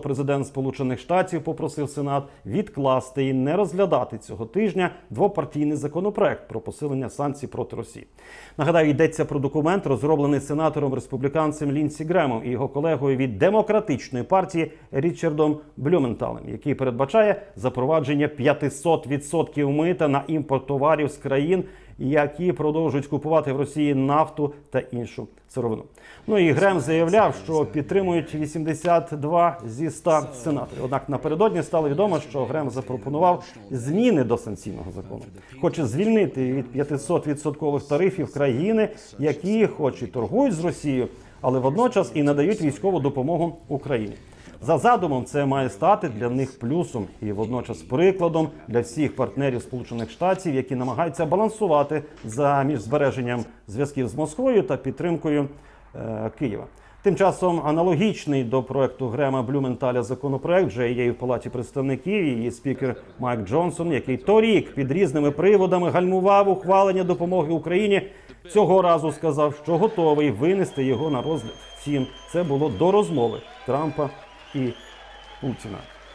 Президент Сполучених Штатів попросив Сенат відкласти і не розглядати цього тижня двопартійний законопроект про посилення санкцій проти Росії. Нагадаю, йдеться про документ, розроблений сенатором республіканцем Лінсі Гремом і його колегою від демократичної партії Річардом Блюменталем, який передбачає запровадження 500% мита на імпорт товарів з країн, які продовжують купувати в Росії нафту та іншу сировину. Ну і Грем заявляв, що підтримують 82 зі 100 сенаторів. Однак напередодні стало відомо, що Грем запропонував зміни до санкційного закону. Хоче звільнити від 500% тарифів країни, які хоч і торгують з Росією, але водночас і надають військову допомогу Україні. За задумом, це має стати для них плюсом і водночас прикладом для всіх партнерів Сполучених Штатів, які намагаються балансувати за між збереженням зв'язків з Москвою та підтримкою е, Києва. Тим часом аналогічний до проекту Грема Блюменталя законопроект вже є і в палаті представників. Її спікер Майк Джонсон, який торік під різними приводами гальмував ухвалення допомоги Україні, цього разу сказав, що готовий винести його на розгляд. Втім, це було до розмови Трампа і Путіна.